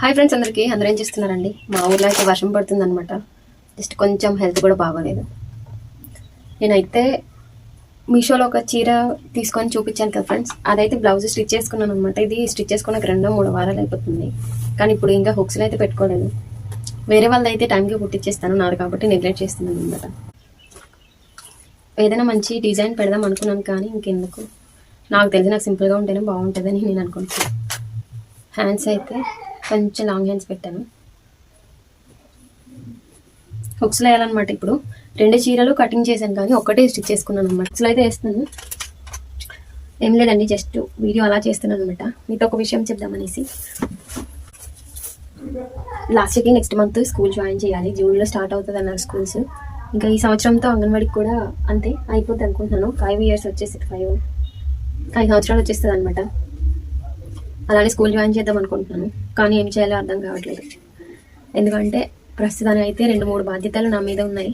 Hi friends అందరికీ. అందరూ ఏం చేస్తున్నారండి? మా ఊర్లో అయితే వర్షం పడుతుంది అనమాట జస్ట్ కొంచెం హెల్త్ కూడా బాగోలేదు. నేనైతే మీషోలో ఒక చీర తీసుకొని చూపించాను కదా ఫ్రెండ్స్ అదైతే బ్లౌజ్ స్టిచ్ చేసుకున్నాను అనమాట ఇది స్టిచ్ చేసుకున్నాక రెండో మూడు వారాలు అయిపోతుంది. కానీ ఇప్పుడు ఇంకా హుక్స్లు అయితే పెట్టుకోలేదు. వేరే వాళ్ళది అయితే టైంకి కుట్టించేస్తాను నాది కాబట్టి నెగ్లెక్ట్ చేస్తున్నాను అనమాట ఏదైనా మంచి డిజైన్ పెడదాం అనుకున్నాను కానీ ఇంకెందుకు? నాకు తెలిసి నాకు సింపుల్గా ఉంటేనే బాగుంటుందని నేను అనుకుంటున్నాను. హ్యాండ్స్ అయితే కొంచెం లాంగ్ హ్యాండ్స్ పెట్టాను. హుక్స్లో వేయాలన్నమాట ఇప్పుడు. రెండు చీరలు కటింగ్ చేశాను కానీ ఒక్కటే స్టిచ్ చేసుకున్నాను అనమాట హుక్స్లో అయితే వేస్తున్నాను. ఏం లేదండి జస్ట్ వీడియో అలా చేస్తున్నాను అనమాట మీతో ఒక విషయం చెప్దామనేసి లాస్ట్కి నెక్స్ట్ మంత్ స్కూల్ జాయిన్ చేయాలి. జూన్లో స్టార్ట్ అవుతుంది అన్నారు స్కూల్స్ ఇంకా ఈ సంవత్సరంతో అంగన్వాడికి కూడా అంతే అయిపోతుంది అనుకుంటున్నాను. ఫైవ్ ఇయర్స్ వచ్చేసి ఫైవ్ ఐదు సంవత్సరాలు వచ్చేస్తుంది అనమాట అలానే స్కూల్ జాయిన్ చేద్దాం అనుకుంటున్నాను. కానీ ఏం చేయాలో అర్థం కావట్లేదు. ఎందుకంటే ప్రస్తుతానికి అయితే రెండు మూడు బాధ్యతలు నా మీద ఉన్నాయి.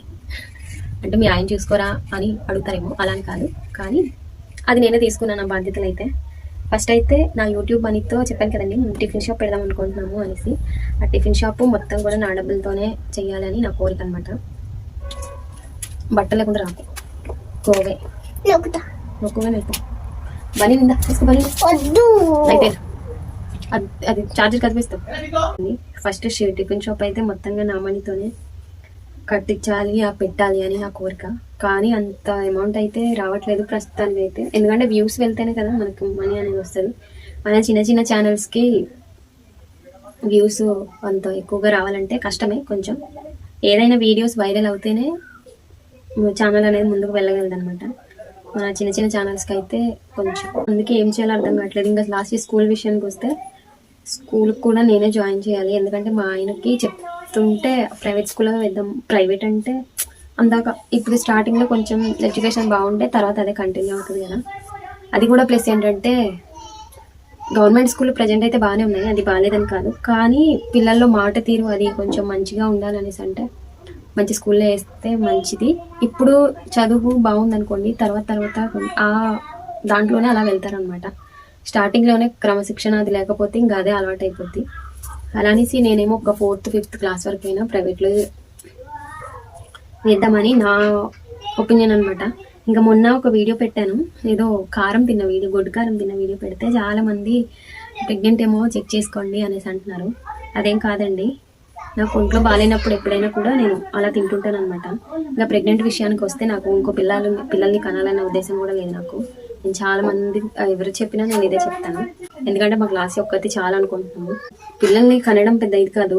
అంటే మీ ఆయన చూసుకోరా అని అడుగుతారేమో అలా అని కాదు. కానీ అది నేనే తీసుకున్నాను ఆ బాధ్యతలు అయితే. ఫస్ట్ అయితే నా యూట్యూబ్ మనీతో చెప్పాను కదండి మేము టిఫిన్ షాప్ పెడదాం అనుకుంటున్నాము అనేసి. ఆ టిఫిన్ షాప్ మొత్తం కూడా నా డబ్బులతోనే చేయాలని నా కోరిక అనమాట బట్టలు లేకుండా రాకు. కోవే నొక్కువే మెప్పు బనీ నిందా తీసుకో బనీ వద్దు. అయితే అది అది చార్జర్ కదిపిస్తాం. ఫస్ట్ టిఫిన్ షాప్ అయితే మొత్తంగా నా మనీతోనే కట్టించాలి ఆ పెట్టాలి అని ఆ కోరిక. కానీ అంత అమౌంట్ అయితే రావట్లేదు ప్రస్తుతానికి అయితే. ఎందుకంటే వ్యూస్ వెళ్తేనే కదా మనకు మనీ అనేది వస్తుంది. మన చిన్న చిన్న ఛానల్స్కి వ్యూస్ అంత ఎక్కువగా రావాలంటే కష్టమే కొంచెం. ఏదైనా వీడియోస్ వైరల్ అవుతేనే ఛానల్ అనేది ముందుకు వెళ్ళగలదు అనమాట మన చిన్న చిన్న ఛానల్స్కి అయితే కొంచెం. అందుకే ఏం చేయాలో అర్థం కావట్లేదు. ఇంకా లాస్ట్ స్కూల్ విషయానికి వస్తే స్కూల్కి కూడా నేనే జాయిన్ చేయాలి. ఎందుకంటే మా ఆయనకి చెప్తుంటే ప్రైవేట్ స్కూల్లో వేద్దాం. ప్రైవేట్ అంటే అందాక ఇప్పుడు స్టార్టింగ్లో కొంచెం ఎడ్యుకేషన్ బాగుంటే తర్వాత అదే కంటిన్యూ అవుతుంది కదా. అది కూడా ప్లస్ ఏంటంటే గవర్నమెంట్ స్కూల్ ప్రజెంట్ అయితే బాగానే ఉన్నాయి. అది బాగాలేదని కాదు. కానీ పిల్లల్లో మాట తీరు అది కొంచెం మంచిగా ఉండాలనేసి అంటే మంచి స్కూల్లో వేస్తే మంచిది. ఇప్పుడు చదువు బాగుందనుకోండి తర్వాత తర్వాత ఆ దాంట్లోనే అలా వెళ్తారనమాట స్టార్టింగ్లోనే క్రమశిక్షణ అది లేకపోతే ఇంకా అదే అలవాటు అయిపోద్ది అలానేసి నేనేమో ఒక ఫోర్త్ ఫిఫ్త్ క్లాస్ వరకు అయినా ప్రైవేట్లో వేద్దామని నా ఒపీనియన్ అనమాట ఇంకా మొన్న ఒక వీడియో పెట్టాను. ఏదో కారం తిన్న వీడియో గొడ్డు కారం తిన్న వీడియో పెడితే చాలా మంది ప్రెగ్నెంట్ ఏమో చెక్ చేసుకోండి అనేసి అంటున్నారు. అదేం కాదండి. నాకు ఒంట్లో బాగాలేనప్పుడు ఎప్పుడైనా కూడా నేను అలా తింటుంటాను అనమాట ఇంకా ప్రెగ్నెంట్ విషయానికి వస్తే నాకు ఇంకో పిల్లలు పిల్లల్ని కనాలనే ఉద్దేశం కూడా లేదు నాకు. నేను చాలా మంది ఎవరు చెప్పినా నేను ఇదే చెప్తాను. ఎందుకంటే మా క్లాస్ ఒక్కటి చాలా అనుకుంటున్నాము పిల్లల్ని కనడం పెద్ద ఇది కాదు.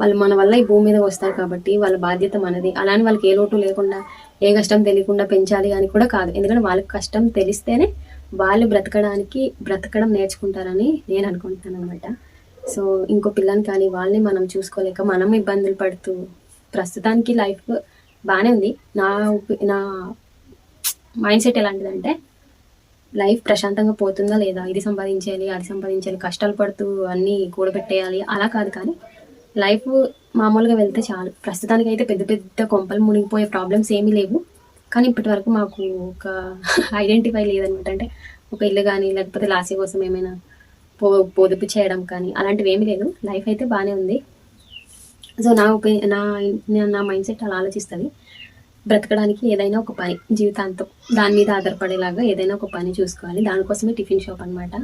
వాళ్ళు మన వల్ల ఈ భూమి మీద వస్తారు కాబట్టి వాళ్ళ బాధ్యత మనది. అలానే వాళ్ళకి ఏ లోటు లేకుండా ఏ కష్టం తెలియకుండా పెంచాలి అని కూడా కాదు. ఎందుకంటే వాళ్ళకి కష్టం తెలిస్తేనే వాళ్ళు బ్రతకడానికి బ్రతకడం నేర్చుకుంటారని నేను అనుకుంటున్నాను అనమాట సో ఇంకో పిల్లని కానీ వాళ్ళని మనం చూసుకోలేక మనం ఇబ్బందులు పడుతూ ప్రస్తుతానికి లైఫ్ బాగానే ఉంది. నా నా మైండ్ సెట్ ఎలాంటిదంటే లైఫ్ ప్రశాంతంగా పోతుందా లేదా? ఇది సంపాదించాలి అది సంపాదించాలి కష్టాలు పడుతూ అన్నీ కూడబెట్టేయాలి అలా కాదు కానీ లైఫ్ మామూలుగా వెళ్తే చాలు. ప్రస్తుతానికి అయితే పెద్ద పెద్ద కొంపలు మునిగిపోయే ప్రాబ్లమ్స్ ఏమీ లేవు. కానీ ఇప్పటి వరకు మాకు ఒక ఐడెంటిఫై లేదనమాట. అంటే ఒక ఇల్లు కానీ లేకపోతే లాసీ కోసం ఏమైనా పో పొదుపు చేయడం కానీ అలాంటివి ఏమీ లేదు. లైఫ్ అయితే బాగానే ఉంది. సో నా ఒపీ నా నా- నా మైండ్ సెట్ అలా ఆలోచిస్తుంది. బ్రతకడానికి ఏదైనా ఒక పని జీవితాంతం దాని మీద ఆధారపడేలాగా ఏదైనా ఒక పని చూసుకోవాలి. దానికోసమే టిఫిన్ షాప్ అనమాట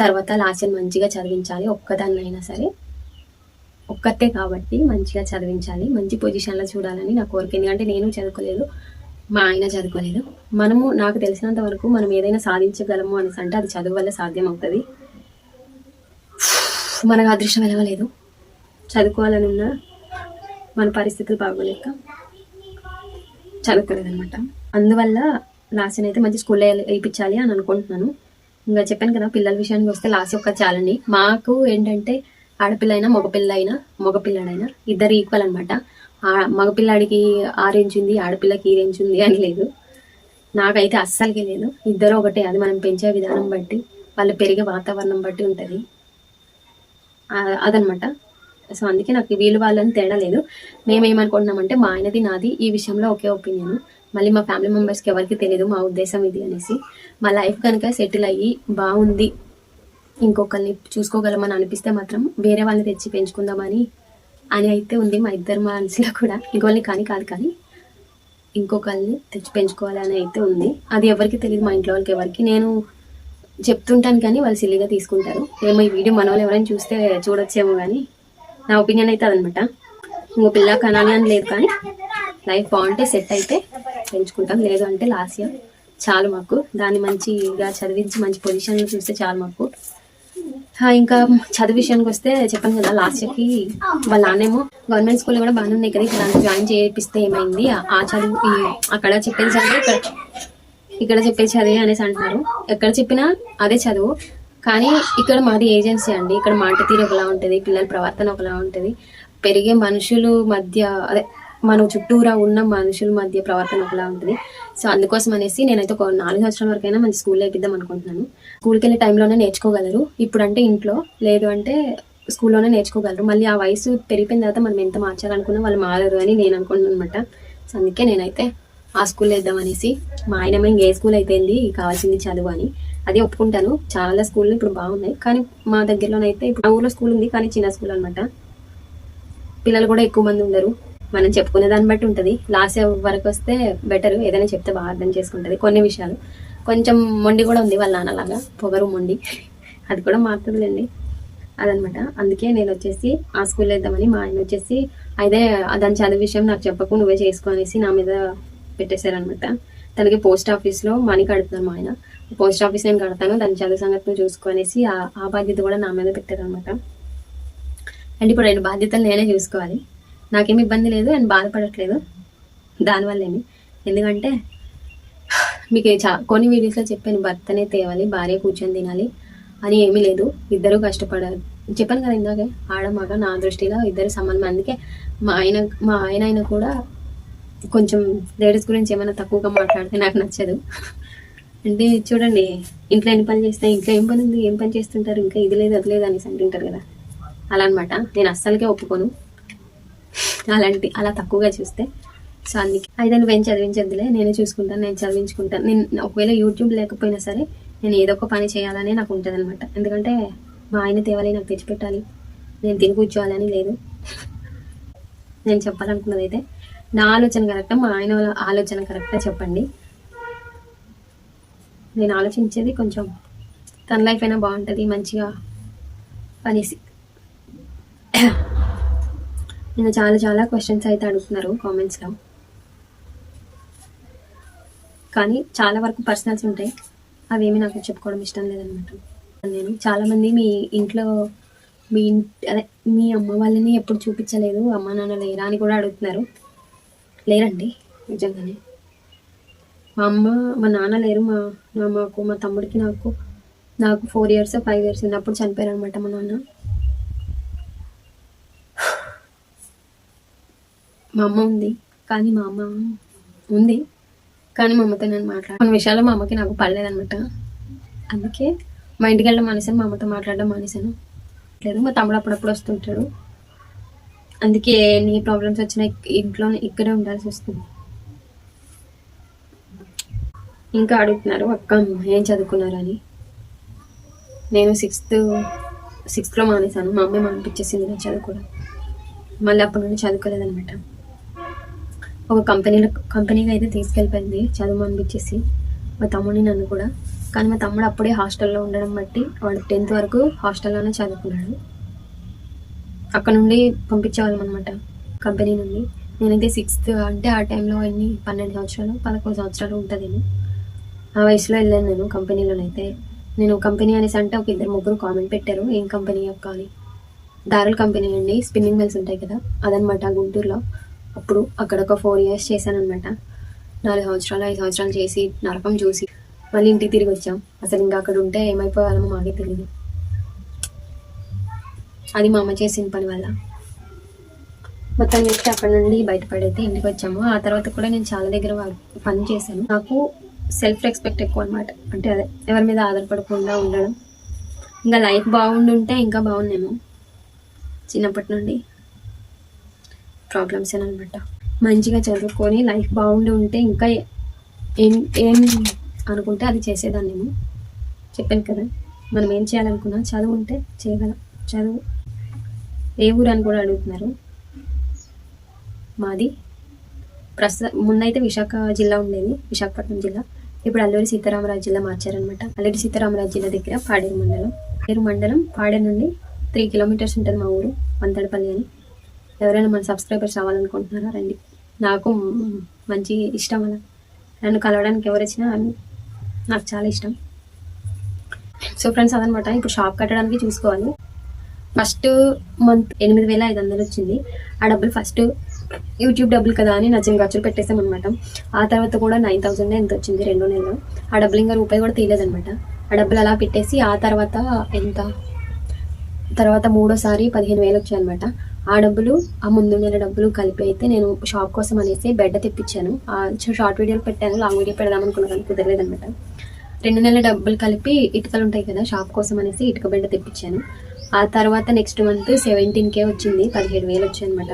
తర్వాత లాస్యం మంచిగా చదివించాలి. ఒక్కదాన్నైనా సరే ఒక్కతే కాబట్టి మంచిగా చదివించాలి. మంచి పొజిషన్లో చూడాలని నా కోరిక. ఎందుకంటే నేను చదువుకోలేదు మా ఆయన చదువుకోలేదు. మనము నాకు తెలిసినంత వరకు మనం ఏదైనా సాధించగలము అనేసి అంటే అది చదువు వల్ల సాధ్యం అవుతుంది మనకు అదృష్టం వెళ్ళవలేదు చదువుకోవాలనున్న మన పరిస్థితులు బాగోలేక చదువుకోలేదన్నమాట. అందువల్ల లాస్యని అయితే మంచి స్కూల్లో వేయించాలి అని అనుకుంటున్నాను. ఇంకా చెప్పాను కదా పిల్లల విషయానికి వస్తే లాస్య ఒక చాలండి మాకు ఏంటంటే ఆడపిల్ల అయినా మగపిల్ల అయినా మగపిల్లడైనా ఇద్దరు ఈక్వల్ అనమాట మగపిల్లాడికి ఆ రేంజ్ ఉంది ఆడపిల్లకి ఈ రేంజ్ ఉంది అని లేదు. నాకైతే అస్సలకి లేదు. ఇద్దరు ఒకటే అది మనం పెంచే విధానం బట్టి వాళ్ళు పెరిగే వాతావరణం బట్టి ఉంటుంది. అదనమాట సో అందుకే నాకు వీళ్ళు వాళ్ళని తేడా లేదు. మేమేమనుకుంటున్నామంటే మా ఆయనది నాది ఈ విషయంలో ఒకే ఒపీనియన్. మళ్ళీ మా ఫ్యామిలీ మెంబర్స్కి ఎవరికి తెలియదు మా ఉద్దేశం ఇది అనేసి. మా లైఫ్ కనుక సెటిల్ అయ్యి బాగుంది ఇంకొకరిని చూసుకోగలమని అనిపిస్తే మాత్రం వేరే వాళ్ళని తెచ్చి పెంచుకుందామని అని అయితే ఉంది మా ఇద్దరు మనసులో కూడా. ఇంకొకరిని కానీ కాదు కానీ ఇంకొకరిని తెచ్చి పెంచుకోవాలని అయితే ఉంది. అది ఎవరికి తెలియదు మా ఇంట్లో వాళ్ళకి ఎవరికి. నేను చెప్తుంటాను కానీ వాళ్ళు సిల్లిగా తీసుకుంటారు. ఏమో ఈ వీడియో మన వాళ్ళు ఎవరైనా చూస్తే చూడొచ్చేమో కానీ. నా ఒపీనియన్ అయితే అదనమాట. ఇంకో పిల్ల కనాలి అని లేదు కానీ లైఫ్ బాగుంటే సెట్ అయితే పెంచుకుంటాం. లేదు అంటే లాస్ట్ ఇయర్. చాలు మాకు. దాన్ని మంచిగా చదివించి మంచి పొజిషన్లో చూస్తే చాలు మాకు. ఇంకా చదువు విషయానికి వస్తే చెప్పాను కదా లాస్ట్ ఇయర్కి వాళ్ళ నాన్నేమో గవర్నమెంట్ స్కూల్లో కూడా బాగానే ఉన్నాయి కదా ఇక్కడ జాయిన్ చేపిస్తే ఏమైంది? ఆ- చదువు అక్కడ చెప్పేది చదివి ఇక్కడ ఇక్కడ చెప్పే చదివే అనేసి అంటున్నారు. ఎక్కడ చెప్పినా అదే చదువు. కానీ ఇక్కడ మాది ఏజెన్సీ అండి. ఇక్కడ మాట తీరు ఒకలా ఉంటుంది పిల్లల ప్రవర్తన ఒకలా ఉంటుంది. పెరిగే మనుషులు మధ్య అదే మన చుట్టూరా ఉన్న మనుషుల మధ్య ప్రవర్తన ఒకలా ఉంటుంది. సో అందుకోసం అనేసి నేనైతే ఒక నాలుగు సంవత్సరాల వరకైనా మంచి స్కూల్లో వేపిద్దాం అనుకుంటున్నాను. స్కూల్కి వెళ్ళే టైంలోనే నేర్చుకోగలరు. ఇప్పుడంటే ఇంట్లో లేదు అంటే స్కూల్లోనే నేర్చుకోగలరు. మళ్ళీ ఆ వయసు పెరిగిపోయిన తర్వాత మనం ఎంత మార్చాలనుకున్నా వాళ్ళు మారరు అని నేను అనుకుంటున్నాను అనమాట సో అందుకే నేనైతే ఆ స్కూల్లో వేద్దాం అనేసి మా ఆయన ఇంక ఏ స్కూల్ అయిపోయింది కావాల్సింది చదువు అని. అది ఒప్పుకుంటాను. చాలా స్కూళ్ళు ఇప్పుడు బాగున్నాయి. కానీ మా దగ్గరలోనైతే ఇప్పుడు ఊర్లో స్కూల్ ఉంది కానీ చిన్న స్కూల్ అనమాట పిల్లలు కూడా ఎక్కువ మంది ఉండరు. మనం చెప్పుకునే దాన్ని బట్టి ఉంటుంది. లాస్ట్ వరకు వస్తే బెటర్ ఏదైనా చెప్తే బాగా అర్థం చేసుకుంటుంది. కొన్ని విషయాలు. కొంచెం మొండి కూడా ఉంది వాళ్ళ నాన్నలాగా. పొగరు మొండి. అది కూడా మారుతుందిలేండి. అదనమాట అందుకే నేను వచ్చేసి ఆ స్కూల్లో వేద్దామని మా ఆయన వచ్చేసి అయితే దాని చదువు విషయం నాకు చెప్పకు నువ్వే చేసుకో అనేసి నా మీద పెట్టేశారనమాట తనకి పోస్ట్ ఆఫీస్లో మనీ కడుతున్నాను మా ఆయన. పోస్ట్ ఆఫీస్ నేను కడతాను దాని చదువు సంగతి చూసుకునేసి ఆ బాధ్యత కూడా నా మీద పెట్టారనమాట అండ్ ఇప్పుడు రెండు బాధ్యతలు నేనే చూసుకోవాలి. నాకేమి ఇబ్బంది లేదు అండ్ బాధపడట్లేదు. దానివల్ల ఏమి ఎందుకంటే మీకు చా కొన్ని వీడియోస్లో చెప్పాను భర్తనే తేవాలి భార్య కూర్చొని తినాలి అని ఏమీ లేదు. ఇద్దరు కష్టపడాలి. చెప్పాను కదా ఇందాకే ఆడ మగ నా దృష్టిలో ఇద్దరు సమానం. అందుకే మా ఆయన మా ఆయన ఆయన కూడా కొంచెం లేడీస్ గురించి ఏమైనా తక్కువగా మాట్లాడితే నాకు నచ్చదు. అంటే చూడండి ఇంట్లో ఎన్ని పని చేస్తే ఇంట్లో ఏం పని ఉంది ఏం పని చేస్తుంటారు ఇంకా ఇది లేదు అది లేదు అనేసి అంటుంటారు కదా. అలా అనమాట నేను అస్సలకే ఒప్పుకోను. అలాంటి అలా తక్కువగా చూస్తే. సో అందుకే. అయితే నువ్వేం చదివించద్దులే నేనే చూసుకుంటాను నేను చదివించుకుంటాను. నేను ఒకవేళ యూట్యూబ్ లేకపోయినా సరే నేను ఏదో ఒక పని చేయాలనే నాకు ఉంటుంది అనమాట ఎందుకంటే మా ఆయన తేవాలి నాకు తెచ్చిపెట్టాలి. నేను తిని కూర్చోవాలని లేదు. నేను చెప్పాలనుకున్నది అయితే నా ఆలోచన కరెక్టా? మా ఆయన వాళ్ళ ఆలోచన కరెక్టా చెప్పండి. నేను ఆలోచించేది కొంచెం తన లైఫ్ అయినా బాగుంటుంది మంచిగా అనేసి నేను చాలా చాలా క్వశ్చన్స్ అయితే అడుగుతున్నారు కామెంట్స్లో కానీ చాలా వరకు పర్సనల్స్ ఉంటాయి. అవేమి నాకు చెప్పుకోవడం ఇష్టం లేదనమాట నేను చాలామంది మీ ఇంట్లో మీ ఇంటి అదే మీ అమ్మ వాళ్ళని ఎప్పుడు చూపించలేదు అమ్మ నాన్న లేరా అని కూడా అడుగుతున్నారు. లేరండి నిజంగానే. మా అమ్మ మా నాన్న లేరు మా నా మాకు మా తమ్ముడికి నాకు నాకు ఫోర్ ఇయర్స్ ఫైవ్ ఇయర్స్ ఉన్నప్పుడు చనిపోయారు అనమాట మా నాన్న. మా అమ్మ ఉంది కానీ మా అమ్మ ఉంది కానీ మా అమ్మతో నేను మాట్లాడ కొన్ని విషయాలు మా అమ్మకి నాకు పడలేదనమాట అందుకే మా ఇంటికి వెళ్ళడం మానేశాను మా అమ్మతో మాట్లాడడం మానేశాను. లేదు మా తమ్ముడు అప్పుడప్పుడు వస్తుంటాడు. అందుకే ఎన్ని ప్రాబ్లమ్స్ వచ్చినా ఇంట్లో ఇంట్లోనే ఇక్కడే ఉండాల్సి వస్తుంది. ఇంకా అడుగుతున్నారు అక్క ఏం చదువుకున్నారని? నేను సిక్స్త్ సిక్స్త్లో మానేశాను. మా అమ్మే మానిపించేసింది నేను చదువుకోవడం మళ్ళీ అప్పటి నుండి చదువుకోలేదనమాట ఒక కంపెనీలో కంపెనీగా అయితే తీసుకెళ్ళిపోయింది చదువు అనిపించేసి మా తమ్ముడిని నన్ను కూడా. కానీ మా తమ్ముడు అప్పుడే హాస్టల్లో ఉండడం బట్టి వాడు టెన్త్ వరకు హాస్టల్లోనే చదువుకున్నాడు. అక్కడ నుండి పంపించేవాళ్ళం అనమాట కంపెనీ నుండి. నేనైతే సిక్స్త్ అంటే ఆ టైంలో అన్ని పన్నెండు సంవత్సరాలు పదకొండు సంవత్సరాలు ఉంటుందేమో ఆ వయసులో వెళ్ళాను నేను కంపెనీలోనైతే. నేను కంపెనీ అనేసి అంటే ఒక ఇద్దరు ముగ్గురు కామెంట్ పెట్టారు ఏం కంపెనీ యొక్క అని. దారుల్ కంపెనీ అండి స్పిన్నింగ్ మిల్స్ ఉంటాయి కదా అదనమాట గుంటూరులో. అప్పుడు అక్కడ ఒక ఫోర్ ఇయర్స్ చేశాను నాలుగు సంవత్సరాలు ఐదు సంవత్సరాలు చేసి నరకం చూసి మళ్ళీ ఇంటికి తిరిగి వచ్చాం. అసలు ఇంకా అక్కడ ఉంటే ఏమైపోవాలమో మాకే తెలియదు అది మా అమ్మ చేసిన పని వల్ల. మొత్తం చేస్తే అక్కడ నుండి బయటపడైతే ఇంటికి వచ్చాము. ఆ తర్వాత కూడా నేను చాలా దగ్గర పని చేశాను. నాకు సెల్ఫ్ రెస్పెక్ట్ ఎక్కువ అనమాట అంటే అదే ఎవరి మీద ఆధారపడకుండా ఉండడం. ఇంకా లైఫ్ బాగుండుంటే ఇంకా బాగుందేమో చిన్నప్పటి నుండి ప్రాబ్లమ్స్ అనమాట మంచిగా చదువుకొని లైఫ్ బాగుండి ఉంటే ఇంకా ఏం ఏం అనుకుంటే అది చేసేదాన్నేమో. చెప్పాను కదా మనం ఏం చేయాలనుకున్నా చదువు ఉంటే చేయగలం. చదువు ఏ ఊరు అని కూడా అడుగుతున్నారు? మాది ప్రస్తుతం ముందైతే విశాఖ జిల్లా ఉండేది విశాఖపట్నం జిల్లా. ఇప్పుడు అల్లూరి సీతారామరాజు జిల్లా మార్చారనమాట అల్లూరి సీతారామరాజు జిల్లా దగ్గర పాడేరు మండలం. పాడేరు మండలం పాడేరు నుండి త్రీ కిలోమీటర్స్ ఉంటుంది మా ఊరు వంతడపల్లి అని. ఎవరైనా మన సబ్స్క్రైబర్స్ రావాలనుకుంటున్నారా? రండి. నాకు మంచి ఇష్టం అలా. నన్ను కలవడానికి ఎవరు వచ్చినా నాకు చాలా ఇష్టం. సో ఫ్రెండ్స్ అదనమాట ఇప్పుడు షాప్ కట్టడానికి చూసుకోవాలి. ఫస్ట్ మంత్ ఎనిమిది వేల ఐదు వందలు వచ్చింది. ఆ డబ్బులు ఫస్ట్ యూట్యూబ్ డబ్బులు కదా అని నచ్చిన ఖర్చులు పెట్టేసాం అనమాట ఆ తర్వాత కూడా నైన్ థౌసండ్ ఎంత వచ్చింది? రెండో నెలలో. ఆ డబ్బులు ఇంకా రూపాయి కూడా తీయలేదనమాట ఆ డబ్బులు అలా పెట్టేసి ఆ తర్వాత ఎంత? తర్వాత మూడోసారి పదిహేను వేలు వచ్చాయి అనమాట ఆ డబ్బులు ఆ ముందు నెల డబ్బులు కలిపి అయితే నేను షాప్ కోసం అనేసి బెడ్ తెప్పించాను. ఆ షార్ట్ వీడియోలు పెట్టాను లాంగ్ వీడియో పెడదాం అనుకున్నాను కుదరలేదనమాట రెండు నెలల డబ్బులు కలిపి ఇటుకలు ఉంటాయి కదా షాప్ కోసం అనేసి ఇటుక బెడ్ తెప్పించాను. ఆ తర్వాత నెక్స్ట్ మంత్ సెవెంటీన్ కే వచ్చింది పదిహేడు వేలు వచ్చాయి అనమాట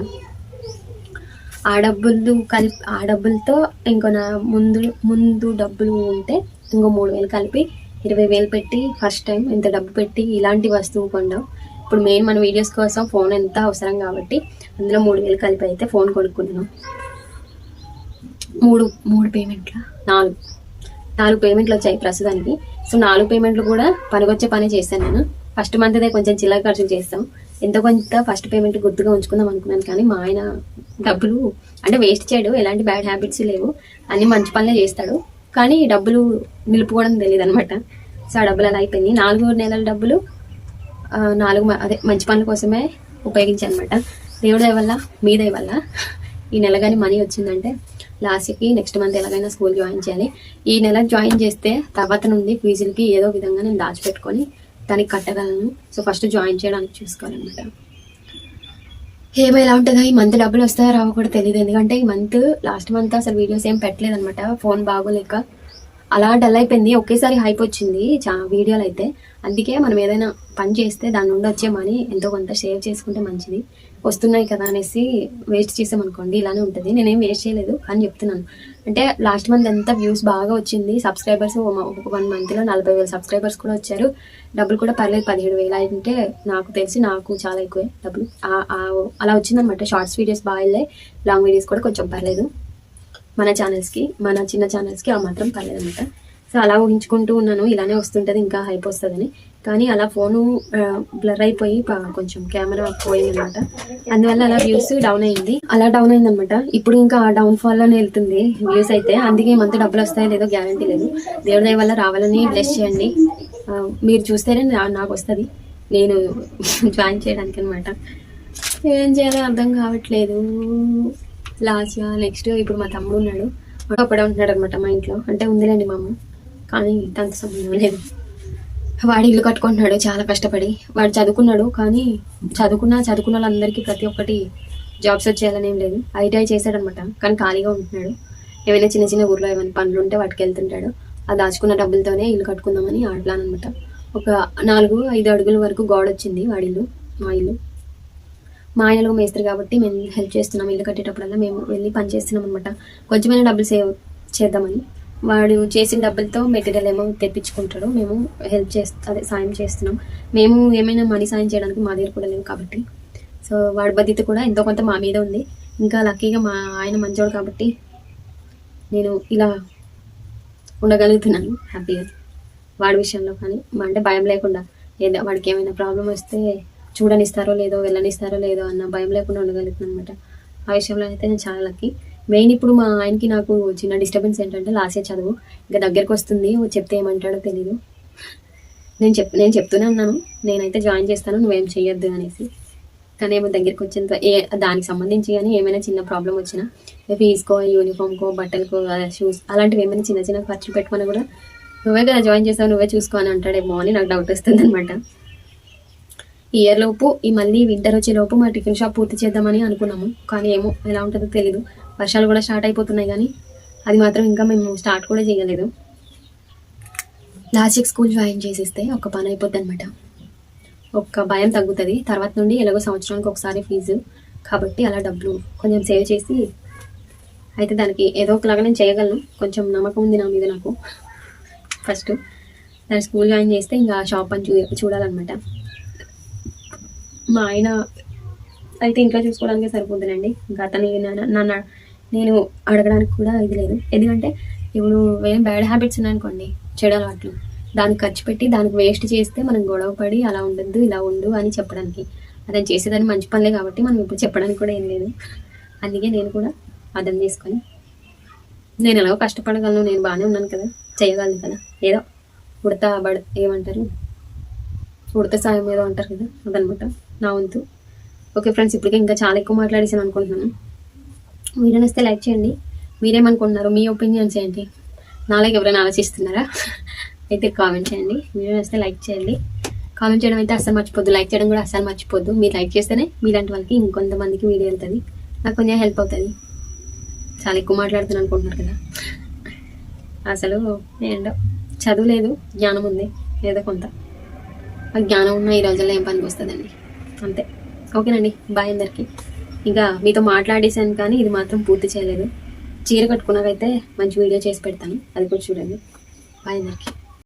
ఆ డబ్బులు కలిపి ఆ డబ్బులతో ఇంకో నా ముందు ముందు డబ్బులు ఉంటే ఇంకో మూడు వేలు కలిపి ఇరవై వేలు పెట్టి ఫస్ట్ టైం ఇంత డబ్బు పెట్టి ఇలాంటి వస్తువు కొన్నాం ఇప్పుడు మెయిన్ మన వీడియోస్ కోసం ఫోన్ ఎంత అవసరం కాబట్టి అందులో మూడు వేలు కలిపి అయితే ఫోన్ కొనుక్కున్నాను. మూడు మూడు పేమెంట్ల నాలుగు. నాలుగు పేమెంట్లు వచ్చాయి ప్రస్తుతానికి. సో నాలుగు పేమెంట్లు కూడా పనికొచ్చే పని చేశాను నేను. ఫస్ట్ మంత్దే కొంచెం చిల్లర ఖర్చులు చేస్తాం. ఎంతో కొంత ఫస్ట్ పేమెంట్ గుర్తుగా ఉంచుకుందాం అనుకున్నాను కానీ మా ఆయన డబ్బులు అంటే వేస్ట్ చేయడు ఎలాంటి బ్యాడ్ హ్యాబిట్స్ లేవు. అన్ని మంచి పనులే చేస్తాడు. కానీ డబ్బులు నిలుపుకోవడం తెలియదు అనమాట సో ఆ డబ్బులు అలా అయిపోయింది. నాలుగు నెలల డబ్బులు నాలుగు మ- అదే మంచి పనుల కోసమే ఉపయోగించాను అనమాట దేవుడి దయ వల్ల మీ దయ వల్ల ఈ నెల కానీ మనీ వచ్చిందంటే లాస్ట్కి నెక్స్ట్ మంత్ ఎలాగైనా స్కూల్ జాయిన్ చేయాలి. ఈ నెల జాయిన్ చేస్తే తర్వాత నుండి ఫీజులకి ఏదో విధంగా నేను దాచిపెట్టుకొని దానికి కట్టగలను. సో ఫస్ట్ జాయిన్ చేయడానికి చూసుకోవాలన్నమాట. ఏమో ఎలా ఉంటుందో? ఈ మంత్ డబ్బులు వస్తాయో? రావో కూడా తెలియదు ఎందుకంటే ఈ మంత్ లాస్ట్ మంత్ అసలు వీడియోస్ ఏం పెట్టలేదు అనమాట ఫోన్ బాగోలేక. అలా డల్ అయిపోయింది. ఒకేసారి హైప్ వచ్చింది చా వీడియోలు అయితే అందుకే మనం ఏదైనా పని చేస్తే దాని నుండి వచ్చే మనీ ఎంతో కొంత సేవ్ చేసుకుంటే మంచిది. వస్తున్నాయి కదా అనేసి వేస్ట్ చేసామనుకోండి ఇలానే ఉంటుంది. నేనేం వేస్ట్ చేయలేదు అని చెప్తున్నాను. అంటే లాస్ట్ మంత్ ఎంత వ్యూస్ బాగా వచ్చింది సబ్స్క్రైబర్స్ వన్ మంత్లో నలభై వేల సబ్స్క్రైబర్స్ కూడా వచ్చారు. డబ్బులు కూడా పర్లేదు పదిహేడు వేలు అంటే నాకు తెలిసి నాకు చాలా ఎక్కువే డబ్బులు. అలా వచ్చిందనమాట షార్ట్స్ వీడియోస్ బాగా వెళ్ళాయి. లాంగ్ వీడియోస్ కూడా కొంచెం పర్లేదు. మన ఛానల్స్కి మన చిన్న ఛానల్స్కి ఆ మాత్రం పర్లేదు అనమాట సో అలా ఊహించుకుంటూ ఉన్నాను. ఇలానే వస్తుంటుంది ఇంకా హైప్ వస్తుందని. కానీ అలా ఫోను బ్లర్ అయిపోయి కొంచెం కెమెరా పోయింది అనమాట అందువల్ల అలా వ్యూస్ డౌన్ అయింది. అలా డౌన్ అయిందనమాట. ఇప్పుడు ఇంకా డౌన్ ఫాల్లోనే వెళ్తుంది వ్యూస్ అయితే. అందుకే మంత్ డబ్బులు వస్తాయో లేదో గ్యారంటీ లేదు. దేవుడి దయ వల్ల రావాలని బ్లెస్ చేయండి. మీరు చూస్తేనే నాకు వస్తుంది. నేను జాయిన్ చేయడానికి అనమాట ఏం చేయాలో అర్థం కావట్లేదు. లాస్ట్గా నెక్స్ట్ ఇప్పుడు మా తమ్ముడు ఉన్నాడు. అక్కడ ఉంటున్నాడు అనమాట మా ఇంట్లో. అంటే ఉందిలేండి మా అమ్మ కానీ దాంతో సంబంధం లేదు. వాడు ఇల్లు కట్టుకుంటున్నాడు చాలా కష్టపడి. వాడు చదువుకున్నాడు కానీ చదువుకున్న చదువుకున్న వాళ్ళందరికీ ప్రతి ఒక్కటి జాబ్స్ వచ్చేయాలని ఏం లేదు. ఐటీఐ చేశాడనమాట కానీ ఖాళీగా ఉంటున్నాడు. ఏమైనా చిన్న చిన్న ఊర్లో ఏమైనా పనులు ఉంటే వాటికి వెళ్తుంటాడు. ఆ దాచుకున్న డబ్బులతోనే ఇల్లు కట్టుకుందామని ఆడలాను అనమాట ఒక నాలుగు ఐదు అడుగుల వరకు గోడ వచ్చింది వాడి ఇల్లు మా ఇల్లు. మా ఆయనలో మేస్త్రి కాబట్టి మేము హెల్ప్ చేస్తున్నాం. ఇల్లు కట్టేటప్పుడల్లా మేము వెళ్ళి పని చేస్తున్నాం అనమాట కొంచెమైనా డబ్బులు సేవ్ చేద్దామని. వాడు చేసిన డబ్బులతో మెటీరియల్ ఏమో తెప్పించుకుంటాడు. మేము హెల్ప్ చేస్త అదే సాయం చేస్తున్నాం. మేము ఏమైనా మనీ సాయం చేయడానికి మా దగ్గర కూడా లేవు కాబట్టి. సో వాడి బాధ్యత కూడా ఎంతో కొంత మా మీద ఉంది. ఇంకా లక్కీగా మా ఆయన మంచోడు కాబట్టి నేను ఇలా ఉండగలుగుతున్నాను. హ్యాపీగా వాడి విషయంలో కానీ మా అంటే భయం లేకుండా. ఏదో వాడికి ఏమైనా ప్రాబ్లం వస్తే చూడనిస్తారో లేదో వెళ్ళనిస్తారో లేదో అన్న భయం లేకుండా ఉండగలుగుతున్నాను అనమాట ఆ విషయంలో అయితే నేను చాలా లక్కీ మెయిన్ ఇప్పుడు మా ఆయనకి నాకు చిన్న డిస్టర్బెన్స్ ఏంటంటే లాస్ట్ ఇయర్ చదువు. ఇంకా దగ్గరకు వస్తుంది. చెప్తే ఏమంటాడో తెలీదు. నేను చెప్ నేను చెప్తూనే ఉన్నాను. నేనైతే జాయిన్ చేస్తాను. నువ్వేం చెయ్యొద్దు అనేసి. కానీ ఏమో దగ్గరికి వచ్చేంత ఏ దానికి సంబంధించి కానీ ఏమైనా చిన్న ప్రాబ్లం వచ్చినా ఫీజుకో యూనిఫామ్కో బట్టలకో షూస్ అలాంటివి ఏమైనా చిన్న చిన్న ఖర్చులు పెట్టుకున్నా కూడా నువ్వే కదా జాయిన్ చేస్తావు. నువ్వే చూసుకో అని అంటాడేమో అని నాకు డౌట్ వస్తుంది అనమాట ఇయర్ లోపు ఈ మళ్ళీ వింటర్ వచ్చే లోపు మా టిఫిన్ షాప్ పూర్తి చేద్దామని అనుకున్నాము. కానీ ఏమో ఎలా ఉంటుందో తెలీదు. వర్షాలు కూడా స్టార్ట్ అయిపోతున్నాయి కానీ అది మాత్రం ఇంకా మేము స్టార్ట్ కూడా చేయలేదు. లాస్ట్ స్కూల్ జాయిన్ చేసేస్తే ఒక పని అయిపోద్ది అనమాట ఒక్క భయం తగ్గుతుంది. తర్వాత నుండి ఎలాగో సంవత్సరానికి ఒకసారి ఫీజు కాబట్టి అలా డబ్బులు కొంచెం సేవ్ చేసి అయితే దానికి ఏదో ఒకలాగా నేను చేయగలను. కొంచెం నమ్మకం ఉంది నా మీద నాకు. ఫస్ట్ దాన్ని స్కూల్ జాయిన్ చేస్తే ఇంకా షాప్ అని చూ చూడాలన్నమాట. మా ఆయన అయితే ఇంట్లో చూసుకోవడానికి సరిపోతుందండి. ఇంకా అతని నన్ను నేను అడగడానికి కూడా ఇది లేదు. ఎందుకంటే ఇప్పుడు ఏం బ్యాడ్ హ్యాబిట్స్ ఉన్నాయనుకోండి చెడు అలవాట్లు. దానికి ఖర్చు పెట్టి దానికి వేస్ట్ చేస్తే మనం గొడవ పడి అలా ఉండద్దు ఇలా ఉండు అని చెప్పడానికి. అతను చేసేదాన్ని మంచి పనులే కాబట్టి మనం ఇప్పుడు చెప్పడానికి కూడా ఏం లేదు. అందుకే నేను కూడా అర్థం చేసుకొని నేను ఎలాగో కష్టపడగలను నేను బాగానే ఉన్నాను కదా చేయగలను కదా. ఏదో ఉడత బడ ఏమంటారు? ఉడత సాయం ఏదో అంటారు కదా అదనమాట నా వంతు. ఓకే ఫ్రెండ్స్ ఇప్పటికే ఇంకా చాలా ఎక్కువ మాట్లాడేసాను అనుకుంటున్నాను. వీడియో నచ్చితే లైక్ చేయండి. మీరేమనుకుంటున్నారు? మీ ఒపీనియన్స్ ఏంటి? నాలాగే ఎవరైనా ఆలోచిస్తున్నారా? అయితే కామెంట్ చేయండి. వీడియో నచ్చితే లైక్ చేయండి. కామెంట్ చేయడం అయితే అస్సలు మర్చిపోద్దు. లైక్ చేయడం కూడా అస్సలు మర్చిపోద్దు. మీరు లైక్ చేస్తేనే మీలాంటి వాళ్ళకి ఇంకొంతమందికి వీడియో వెళ్తుంది. నాకు కొంచెం హెల్ప్ అవుతుంది. చాలా ఎక్కువ మాట్లాడుతున్నాను అనుకుంటున్నారు కదా. అసలు ఏంటో? చదువు లేదు జ్ఞానం ఉంది ఏదో కొంత. జ్ఞానం ఉన్న ఈ రోజుల్లో ఏం పనికి వస్తుందండి? అంతే. ఓకేనండి. బాయ్ అందరికి. ఇంకా మీతో మాట్లాడేసాను కానీ ఇది మాత్రం పూర్తి చేయలేదు. చీర కట్టుకున్నాకైతే మంచి వీడియో చేసి పెడతాను. అది కూడా చూడండి. బాయ్ అందరికీ.